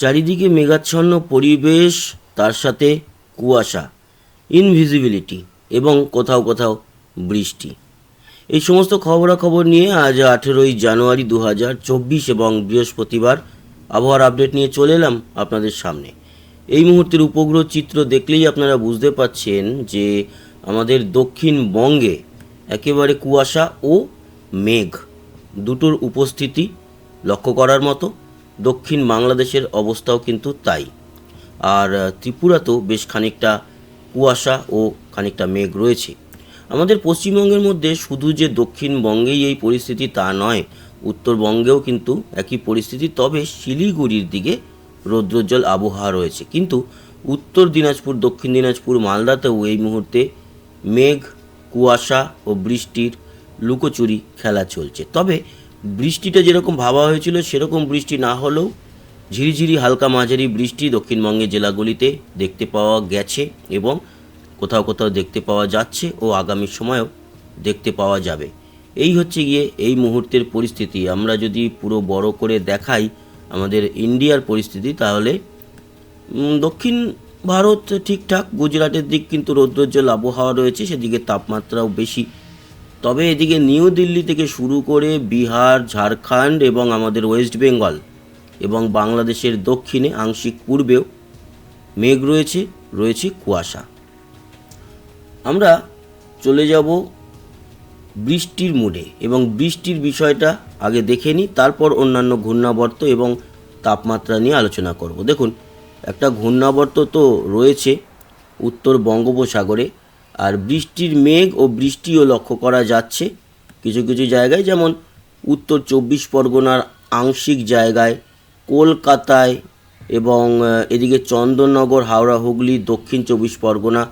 চারিদিকে মেঘাচ্ছন্ন পরিবেশ, তার সাথে কুয়াশা ইনভিজিবিলিটি এবং কোথাও কোথাও বৃষ্টি। এই সমস্ত খবরাখবর নিয়ে আজ আঠেরোই জানুয়ারি দু হাজার চব্বিশ এবং বৃহস্পতিবার আবহাওয়ার আপডেট নিয়ে চলে এলাম আপনাদের সামনে। এই মুহূর্তের উপগ্রহ চিত্র দেখলেই আপনারা বুঝতে পাচ্ছেন যে আমাদের দক্ষিণবঙ্গে একেবারে কুয়াশা ও মেঘ, দুটোর উপস্থিতি লক্ষ্য করার মতো। দক্ষিণ বাংলাদেশের অবস্থাও কিন্তু তাই। আর ত্রিপুরাতেও বেশ খানিকটা কুয়াশা ও খানিকটা মেঘ রয়েছে। আমাদের পশ্চিমবঙ্গের মধ্যে শুধু যে দক্ষিণবঙ্গেই এই পরিস্থিতি তা নয়, উত্তরবঙ্গেও কিন্তু একই পরিস্থিতি, তবে শিলিগুড়ির দিকে রৌদ্রোজ্জ্বল আবহাওয়া রয়েছে। কিন্তু উত্তর দিনাজপুর, দক্ষিণ দিনাজপুর, মালদাতেও এই মুহূর্তে মেঘ, কুয়াশা ও বৃষ্টির লুকোচুরি খেলা চলছে। তবে বৃষ্টিটা যেরকম ভাবা হয়েছিল, সেরকম বৃষ্টি না হলেও ঝিরিঝিরি হালকা মাঝারি বৃষ্টি দক্ষিণবঙ্গের জেলাগুলিতে দেখতে পাওয়া গেছে এবং কোথাও কোথাও দেখতে পাওয়া যাচ্ছে ও আগামী সময়েও দেখতে পাওয়া যাবে। এই হচ্ছে গিয়ে এই মুহূর্তের পরিস্থিতি। আমরা যদি পুরো বড় করে দেখাই আমাদের ইন্ডিয়ার পরিস্থিতি, তাহলে দক্ষিণ ভারত ঠিকঠাক, গুজরাটের দিক কিন্তু রৌদ্রোজ্জ্বল আবহাওয়া রয়েছে, সেদিকে তাপমাত্রাও বেশি তবে এদিকে নিউ দিল্লি থেকে শুরু করে বিহার, ঝাড়খণ্ড এবং আমাদের ওয়েস্ট বেঙ্গল এবং বাংলাদেশের দক্ষিণে আংশিক পূর্বেও মেঘ রয়েছে রয়েছে কুয়াশা। আমরা চলে যাব বৃষ্টির মুডে এবং বৃষ্টির বিষয়টা আগে দেখে নিই, তারপর অন্যান্য ঘূর্ণাবর্ত এবং তাপমাত্রা নিয়ে আলোচনা করব। দেখুন, একটা ঘূর্ণাবর্ত তো রয়েছে উত্তর বঙ্গোপসাগরে। আর বৃষ্টির মেঘ ও বৃষ্টিও লক্ষ্য করা যাচ্ছে। কিছু কিছু জায়গায় যেমন উত্তর চব্বিশ পরগনার আংশিক জায়গায় কলকাতায় এবং এদিকে চন্দননগর, হাওড়া, হুগলি, দক্ষিণ চব্বিশ পরগনা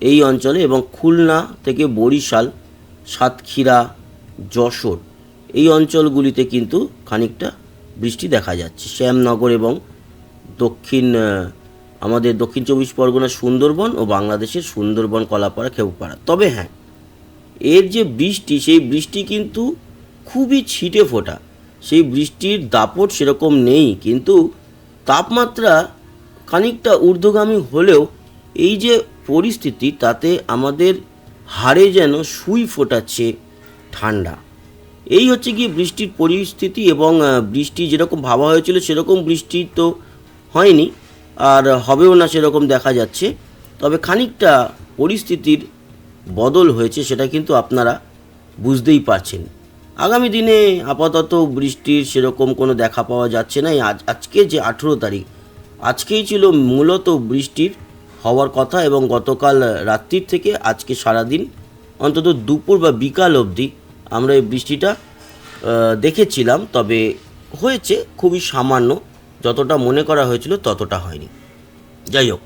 এই অঞ্চলে এবং খুলনা থেকে বরিশাল, সাতক্ষীরা, যশোর এই অঞ্চলগুলিতে কিন্তু খানিকটা বৃষ্টি দেখা যাচ্ছে। শ্যামনগর এবং দক্ষিণ আমাদের দক্ষিণ চব্বিশ পরগনার সুন্দরবন ও বাংলাদেশের সুন্দরবন কলাপাড়া খেপুপাড়া তবে হ্যাঁ এর যে বৃষ্টি, সেই বৃষ্টি কিন্তু খুবই ছিটে ফোটা। সেই বৃষ্টির দাপট সেরকম নেই, কিন্তু তাপমাত্রা খানিকটা ঊর্ধ্বগামী হলেও এই যে পরিস্থিতি, তাতে আমাদের হাড়ে যেন সুই ফোটাচ্ছে ঠান্ডা। এই হচ্ছে কি বৃষ্টির পরিস্থিতি এবং বৃষ্টি যেরকম ভাবা হয়েছিল, সেরকম বৃষ্টি তো হয়নি। আর হবেও না সেরকম দেখা যাচ্ছে। তবে খানিকটা পরিস্থিতির বদল হয়েছে সেটা কিন্তু আপনারা বুঝতেই পারছেন। আগামী দিনে আপাতত বৃষ্টির সেরকম কোনো দেখা পাওয়া যাচ্ছে না। আজ, আজকে যে আঠেরো তারিখ, আজকেই ছিল মূলত বৃষ্টির হওয়ার কথা এবং গতকাল রাত্রির থেকে আজকে সারাদিন, অন্তত দুপুর বা বিকাল অবধি আমরা এই বৃষ্টিটা দেখেছিলাম। তবে হয়েছে খুবই সামান্য যতটা মনে করা হয়েছিল ততটা হয়নি। যাই হোক,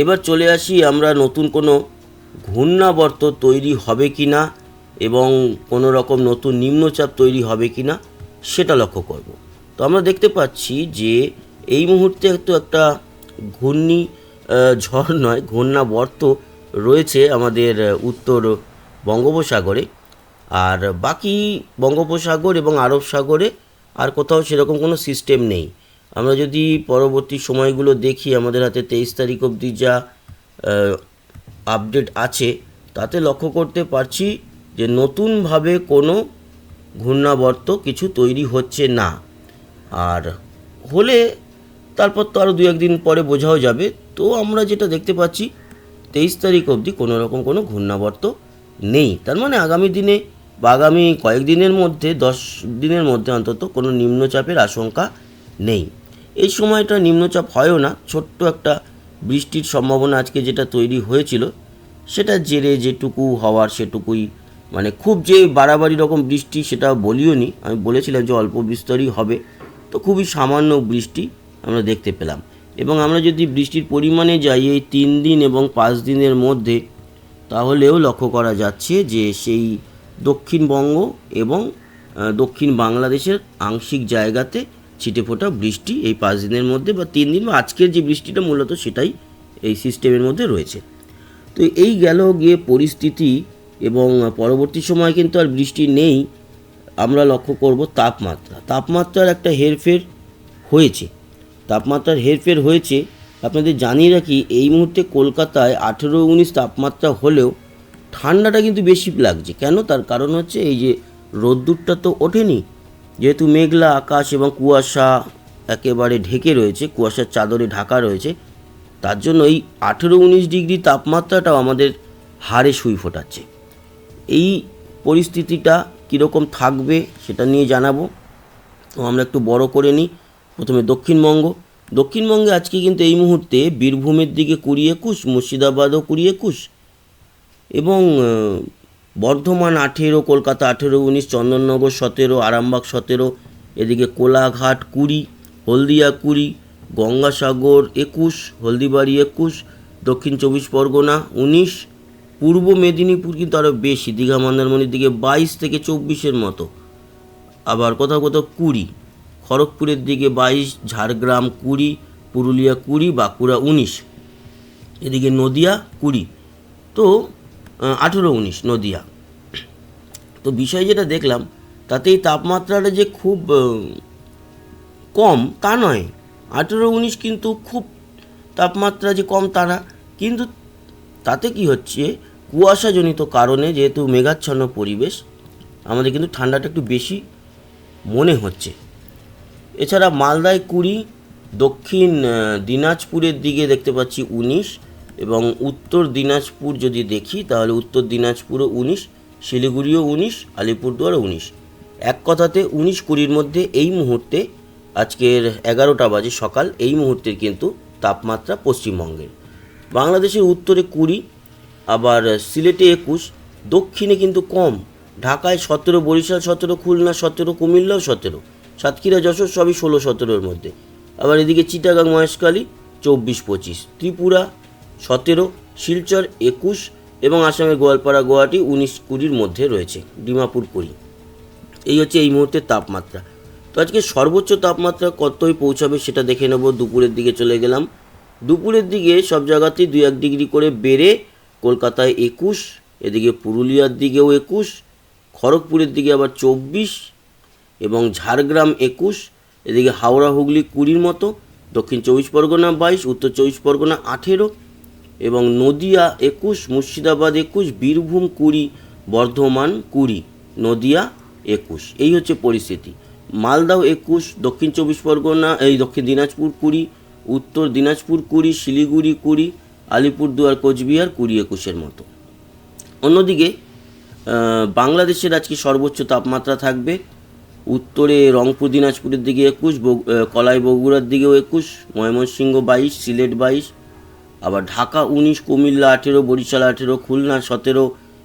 এবার চলে আসি আমরা নতুন কোনো ঘূর্ণাবর্ত তৈরি হবে কি না এবং কোনো রকম নতুন নিম্নচাপ তৈরি হবে কি না সেটা লক্ষ্য করব। তো আমরা দেখতে পাচ্ছি যে এই মুহূর্তে তো একটা ঘূর্ণি ঝড় নয়, ঘূর্ণাবর্ত রয়েছে আমাদের উত্তর বঙ্গোপসাগরে। আর বাকি বঙ্গোপসাগর এবং আরব সাগরে আর কোথাও সেরকম কোনো সিস্টেম নেই। আমরা যদি পরবর্তী সময়গুলো দেখি, আমাদের হাতে তেইশ তারিখ অবধি যা আপডেট আছে, তাতে লক্ষ্য করতে পারছি যে নতুনভাবে কোনো ঘূর্ণাবর্ত কিছু তৈরি হচ্ছে না। আর হলে তারপর তো আরও দু একদিন পরে বোঝাও যাবে। তো আমরা যেটা দেখতে পাচ্ছি, তেইশ তারিখ অবধি কোনো রকম কোনো ঘূর্ণাবর্ত নেই। তার মানে আগামী দিনে বা আগামী কয়েকদিনের মধ্যে, দশ দিনের মধ্যে অন্তত কোনো নিম্নচাপের আশঙ্কা নেই। এই সময়টা নিম্নচাপ হয়ও না, ছোট্ট একটা বৃষ্টির সম্ভাবনা আজকে যেটা তৈরি হয়েছিল, সেটা জেরে যেটুকু হওয়ার সেটুকুই মানে খুব যে বাড়াবাড়ি রকম বৃষ্টি সেটা বলিও নি আমি বলেছিলাম যে অল্প বিস্তরই হবে, তো খুবই সামান্য বৃষ্টি আমরা দেখতে পেলাম। এবং আমরা যদি বৃষ্টির পরিমাণে যাই এই তিন দিন এবং পাঁচ দিনের মধ্যে, তাহলেও লক্ষ্য করা যাচ্ছে যে সেই দক্ষিণবঙ্গ এবং দক্ষিণ বাংলাদেশের আংশিক জায়গাতে ছিটেফোঁটা বৃষ্টি এই পাঁচ দিনের মধ্যে বা তিন দিন বা আজকের যে বৃষ্টিটা মূলত সেটাই এই সিস্টেমের মধ্যে রয়েছে। তো এই গেল গিয়ে পরিস্থিতি এবং পরবর্তী সময় কিন্তু আর বৃষ্টি নেই। আমরা লক্ষ্য করব তাপমাত্রা। তাপমাত্রার একটা হেরফের হয়েছে। তাপমাত্রার হেরফের হয়েছে। আপনাদের জানিয়ে রাখি, এই মুহূর্তে কলকাতায় আঠেরো উনিশ তাপমাত্রা হলেও ঠান্ডাটা কিন্তু বেশি লাগছে। কেন? তার কারণ হচ্ছে এই যে রোদ্দুরটা তো ওঠেনি। যেহেতু মেঘলা আকাশ এবং কুয়াশা একেবারে ঢেকে রয়েছে, কুয়াশার চাদরে ঢাকা রয়েছে, তার জন্য এই আঠেরো উনিশ ডিগ্রি তাপমাত্রাটাও আমাদের হাড়ে সুই ফোটাচ্ছে। এই পরিস্থিতিটা কীরকম থাকবে সেটা নিয়ে জানাব। তো আমরা একটু বড় করে নিই। প্রথমে দক্ষিণবঙ্গ। দক্ষিণবঙ্গে আজকে কিন্তু এই মুহূর্তে বীরভূমের দিকে কুড়ি একুশ, মুর্শিদাবাদও কুড়ি একুশ এবং বর্ধমান আঠেরো, কলকাতা আঠেরো, উনিশ, চন্দননগর সতেরো, আরামবাগ সতেরো, এদিকে কোলাঘাট কুড়ি, হলদিয়া কুড়ি, গঙ্গাসাগর একুশ, হলদিবাড়ি একুশ, দক্ষিণ চব্বিশ পরগনা উনিশ, পূর্ব মেদিনীপুর কিন্তু আরও বেশি, দীঘা, মন্দারমণির দিকে বাইশ থেকে চব্বিশের মতো। আবার কোথাও কোথাও কুড়ি, খড়গপুরের দিকে বাইশ, ঝাড়গ্রাম কুড়ি, পুরুলিয়া কুড়ি, বাঁকুড়া উনিশ, এদিকে নদিয়া কুড়ি। তো আঠেরো উনিশ, নদিয়া। তো বিষয় যেটা দেখলাম তাতে এই তাপমাত্রাটা যে খুব কম, তা নয়। আঠেরো উনিশ কিন্তু খুব তাপমাত্রা যে কম, তা না। কিন্তু তাতে কি হচ্ছে, কুয়াশাজনিত কারণে যেহেতু মেঘাচ্ছন্ন পরিবেশ, আমাদের কিন্তু ঠান্ডাটা একটু বেশি মনে হচ্ছে। এছাড়া মালদায় কুড়ি, দক্ষিণ দিনাজপুরের দিকে দেখতে পাচ্ছি উনিশ এবং উত্তর দিনাজপুর যদি দেখি, তাহলে উত্তর দিনাজপুরও উনিশ শিলিগুড়িও উনিশ আলিপুরদুয়ারও উনিশ। এক কথাতে উনিশ কুড়ির মধ্যে এই মুহূর্তে আজকের এগারোটা বাজে সকাল, এই মুহূর্তের কিন্তু তাপমাত্রা পশ্চিমবঙ্গের। বাংলাদেশের উত্তরে কুড়ি, আবার সিলেটে একুশ, দক্ষিণে কিন্তু কম। ঢাকায় সতেরো, বরিশাল সতেরো, খুলনা সতেরো, কুমিল্লাও সতেরো, সাতক্ষীরা, যশোর সবই ষোলো, সতেরোর মধ্যে। আবার এদিকে চিটাগাং মহেশকালী চব্বিশ, পঁচিশ। ত্রিপুরা সতেরো, শিলচর একুশ এবং আসামের গোয়ালপাড়া, গুয়াহাটি উনিশ কুড়ির মধ্যে রয়েছে, ডিমাপুর কুড়ি। এই হচ্ছে এই মুহূর্তের তাপমাত্রা। তো আজকে সর্বোচ্চ তাপমাত্রা কতই পৌঁছাবে সেটা দেখে নেব, দুপুরের দিকে চলে গেলাম। দুপুরের দিকে সব জায়গাতেই দু এক ডিগ্রি করে বেড়ে কলকাতায় একুশ, এদিকে পুরুলিয়ার দিকেও একুশ, খড়গপুরের দিকে আবার চব্বিশ এবং ঝাড়গ্রাম একুশ, এদিকে হাওড়া, হুগলি কুড়ির মতো, দক্ষিণ চব্বিশ পরগনা বাইশ, উত্তর চব্বিশ পরগনা আঠেরো এবং নদিয়া একুশ, মুর্শিদাবাদ একুশ, বীরভূম কুড়ি, বর্ধমান কুড়ি, নদিয়া একুশ। এই হচ্ছে পরিস্থিতি। মালদাও একুশ, দক্ষিণ চব্বিশ পরগনা, এই দক্ষিণ দিনাজপুর কুড়ি, উত্তর দিনাজপুর কুড়ি, শিলিগুড়ি কুড়ি, আলিপুরদুয়ার, কোচবিহার কুড়ি একুশের মতো। অন্যদিকে বাংলাদেশের আজকে সর্বোচ্চ তাপমাত্রা থাকবে। উত্তরে রংপুর দিনাজপুরের দিকে একুশ কলাই বগুড়ার দিকেও একুশ, ময়মনসিংহ বাইশ, সিলেট বাইশ আবার ঢাকা উনিশ, কুমিল্লা আঠেরো, বরিশাল আঠেরো, খুলনা সতেরো,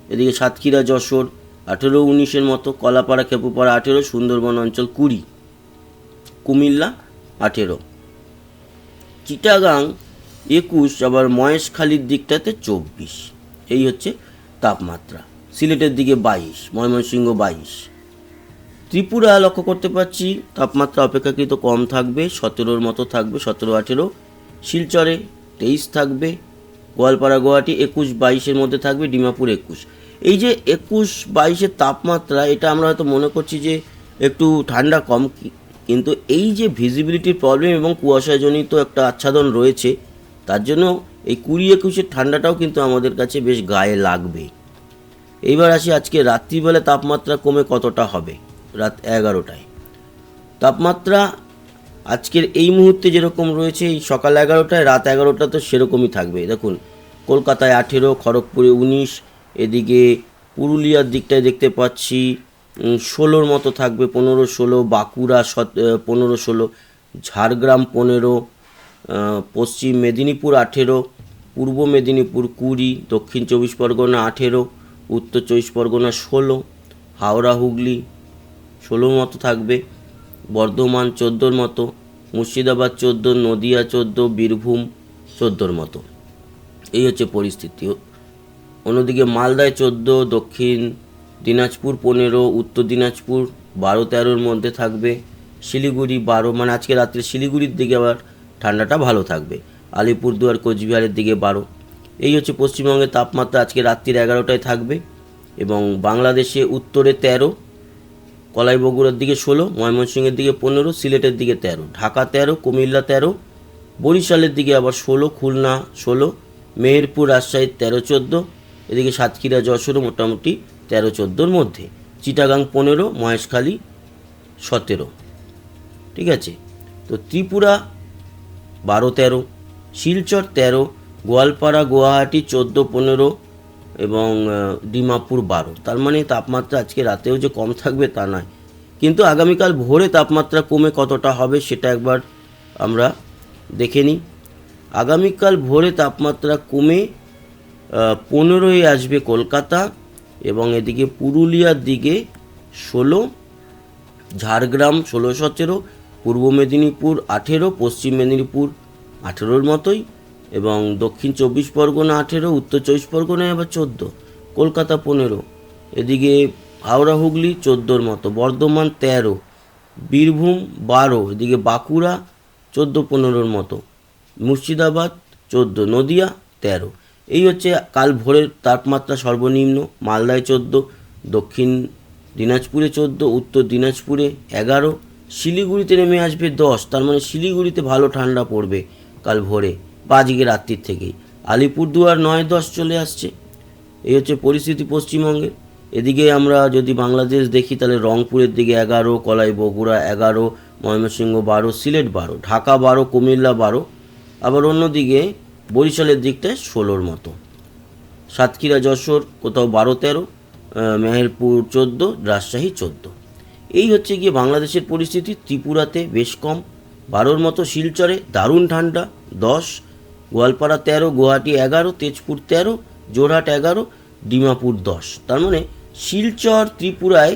এদিকে সাতক্ষীরা, যশোর আঠেরো উনিশের মতো, কলাপাড়া, খেপুপাড়া আঠেরো, সুন্দরবন অঞ্চল কুড়ি, কুমিল্লা আঠেরো। চিটাগাং একুশ, আবার মহেশখালীর দিকটাতে চব্বিশ। এই হচ্ছে তাপমাত্রা। সিলেটের দিকে বাইশ, ময়মনসিংহ বাইশ। ত্রিপুরা লক্ষ্য করতে পারছি, তাপমাত্রা অপেক্ষাকৃত কম থাকবে, সতেরোর মতো থাকবে, সতেরো আঠেরো। শিলচরে তেইশ থাকবে, গোয়ালপাড়া গুয়াহাটি একুশ, বাইশের মধ্যে থাকবে, ডিমাপুর একুশ। এই যে একুশ, বাইশের তাপমাত্রা, এটা আমরা হয়তো মনে করছি যে একটু ঠান্ডা কম কিন্তু এই যে ভিজিবিলিটির প্রবলেম এবং কুয়াশাজনিত একটা আচ্ছাদন রয়েছে, তার জন্য এই কুড়ি একুশের ঠান্ডাটাও কিন্তু আমাদের কাছে বেশ গায়ে লাগবে। এইবার আসি আজকে রাত্রিবেলা তাপমাত্রা কমে কতটা হবে? রাত এগারোটায়। তাপমাত্রা আজকের এই মুহূর্তে যেরকম রয়েছে, এই সকাল এগারোটায়, রাত এগারোটা তো সেরকমই থাকবে। দেখুন, কলকাতায় আঠেরো, খড়গপুরে উনিশ, এদিকে পুরুলিয়ার দিকটায় দেখতে পাচ্ছি ষোলোর মতো থাকবে, পনেরো, ষোলো, বাঁকুড়া সত পনেরো, ষোলো, ঝাড়গ্রাম পনেরো পশ্চিম মেদিনীপুর আঠেরো, পূর্ব মেদিনীপুর কুড়ি, দক্ষিণ চব্বিশ পরগনা আঠেরো, উত্তর চব্বিশ পরগনা ষোলো, হাওড়া, হুগলি ষোলোর মতো থাকবে, বর্ধমান চোদ্দোর মতো মুর্শিদাবাদ চোদ্দ, নদিয়া চোদ্দ, বীরভূম চোদ্দোর মতো। এই হচ্ছে পরিস্থিতি। অন্যদিকে মালদায় চোদ্দ, দক্ষিণ দিনাজপুর পনেরো, উত্তর দিনাজপুর বারো, তেরোর মধ্যে থাকবে। শিলিগুড়ি বারো মানে আজকে রাত্রে শিলিগুড়ির দিকে আবার ঠান্ডাটা ভালো থাকবে। আলিপুরদুয়ার, কোচবিহারের দিকে বারো। এই হচ্ছে পশ্চিমবঙ্গের তাপমাত্রা, আজকে রাত্রির এগারোটায় থাকবে এবং বাংলাদেশে উত্তরে তেরো কলাই বগুড়ার দিকে ষোলো, ময়মনসিংহের দিকে পনেরো, সিলেটের দিকে তেরো, ঢাকা তেরো, কুমিল্লা তেরো, বরিশালের দিকে আবার ষোলো, খুলনা ষোলো, মেহেরপুর রাজশাহীর তেরো, চোদ্দ, এদিকে সাতক্ষীরা যশোরও মোটামুটি তেরো, চোদ্দোর মধ্যে, চিটাগাং পনেরো, মহেশখালী সতেরো, ঠিক আছে? তো ত্রিপুরা বারো, তেরো, শিলচর তেরো, গোয়ালপাড়া, গুয়াহাটি চোদ্দ, পনেরো এবং ডিমাপুর বারো। তার মানে তাপমাত্রা আজকে রাতেও যে কম থাকবে তা নয়। কিন্তু আগামীকাল ভোরে তাপমাত্রা কমে কতটা হবে সেটা একবার আমরা দেখে নিই। আগামীকাল ভোরে তাপমাত্রা কমে পনেরোই আসবে কলকাতা এবং এদিকে পুরুলিয়ার দিকে ষোলো, ঝাড়গ্রাম ষোলো সতেরো, পূর্ব মেদিনীপুর আঠেরো, পশ্চিম মেদিনীপুর আঠেরোর মতোই। এবং দক্ষিণ চব্বিশ পরগনা আঠেরো, উত্তর চব্বিশ পরগনায় আবার চোদ্দ, কলকাতা পনেরো, এদিকে হাওড়া, হুগলি চোদ্দোর মতো, বর্ধমান তেরো, বীরভূম বারো, এদিকে বাঁকুড়া চোদ্দ, পনেরোর মতো, মুর্শিদাবাদ চোদ্দ, নদিয়া তেরো। এই হচ্ছে কাল ভোরের তাপমাত্রা সর্বনিম্ন, মালদায় চোদ্দ, দক্ষিণ দিনাজপুরে চোদ্দ, উত্তর দিনাজপুরে এগারো, শিলিগুড়িতে নেমে আসবে দশ, তার মানে শিলিগুড়িতে ভালো ঠান্ডা পড়বে কাল ভোরে। বা আজকে রাত্রির থেকেই। আলিপুরদুয়ার নয় দশ চলে আসছে। এই হচ্ছে পরিস্থিতি পশ্চিমবঙ্গের এদিকে আমরা যদি বাংলাদেশ দেখি, তাহলে রংপুরের দিকে এগারো, কলাই বগুড়া এগারো, ময়মনসিংহ বারো, সিলেট বারো, ঢাকা বারো, কুমিল্লা বারো, আবার অন্যদিকে বরিশালের দিকটায় ষোলোর মতো। সাতক্ষীরা, যশোর, কোথাও বারো তেরো মেহেরপুর চোদ্দ, রাজশাহী চোদ্দ। এই হচ্ছে গিয়ে বাংলাদেশের পরিস্থিতি। ত্রিপুরাতে বেশ কম। বারোর মতো শিলচরে দারুণ ঠান্ডা, দশ গোয়ালপাড়া তেরো, গুয়াহাটি এগারো, তেজপুর তেরো জোরহাট এগারো, ডিমাপুর দশ। তার মানে শিলচর, ত্রিপুরায়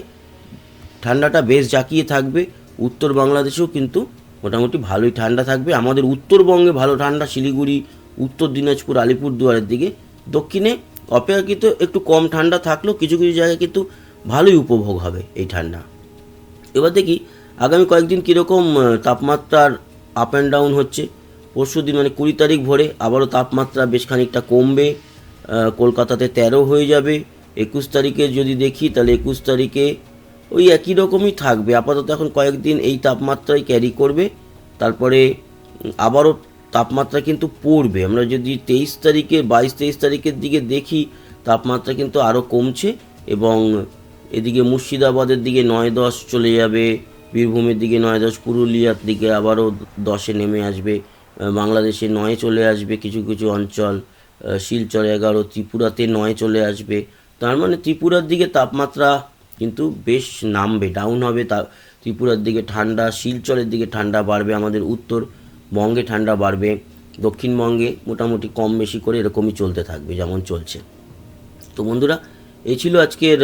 ঠান্ডাটা বেশ জাঁকিয়ে থাকবে। উত্তর বাংলাদেশেও কিন্তু মোটামুটি ভালোই ঠান্ডা থাকবে। আমাদের উত্তরবঙ্গে ভালো ঠান্ডা, শিলিগুড়ি, উত্তর দিনাজপুর, আলিপুরদুয়ারের দিকে। দক্ষিণে অপেক্ষাকৃত একটু কম ঠান্ডা থাকলেও কিছু কিছু জায়গায় কিন্তু ভালোই উপভোগ হবে এই ঠান্ডা। এবার দেখি আগামী কয়েকদিন কীরকম তাপমাত্রার আপ অ্যান্ড ডাউন হচ্ছে। পরশু দিন মানে কুড়ি তারিখ ভোরে আবারও তাপমাত্রা বেশ খানিকটা কমবে কলকাতাতে তেরো হয়ে যাবে। একুশ তারিখে যদি দেখি, তাহলে একুশ তারিখে ওই একই রকমই থাকবে। আপাতত এখন কয়েকদিন এই তাপমাত্রাই ক্যারি করবে। তারপরে আবারও তাপমাত্রা কিন্তু পড়বে। আমরা যদি তেইশ তারিখে, বাইশ তেইশ তারিখের দিকে দেখি, তাপমাত্রা কিন্তু আরও কমছে এবং এদিকে মুর্শিদাবাদের দিকে নয় দশ চলে যাবে, বীরভূমের দিকে নয় দশ, পুরুলিয়ার দিকে আবারও দশে নেমে আসবে। বাংলাদেশে নয় চলে আসবে কিছু কিছু অঞ্চল শিলচর এগারো, ত্রিপুরাতে নয় চলে আসবে। তার মানে ত্রিপুরার দিকে তাপমাত্রা কিন্তু বেশ নামবে ডাউন হবে তা, ত্রিপুরার দিকে ঠান্ডা, শিলচরের দিকে ঠান্ডা বাড়বে, আমাদের উত্তরবঙ্গে ঠান্ডা বাড়বে, দক্ষিণবঙ্গে মোটামুটি কম বেশি করে এরকমই চলতে থাকবে, যেমন চলছে। তো বন্ধুরা, এই ছিল আজকের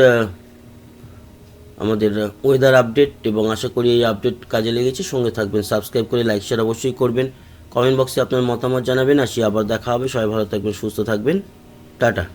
আমাদের ওয়েদার আপডেট এবং আশা করি এই আপডেট কাজে লেগেছে। সঙ্গে থাকবেন সাবস্ক্রাইব করে লাইক শেয়ার অবশ্যই করবেন। কমেন্ট বক্সে আপনার মতামত জানাবেন, আসি আবার দেখা হবে। সবাই ভালো থাকবেন, সুস্থ থাকবেন। টাটা।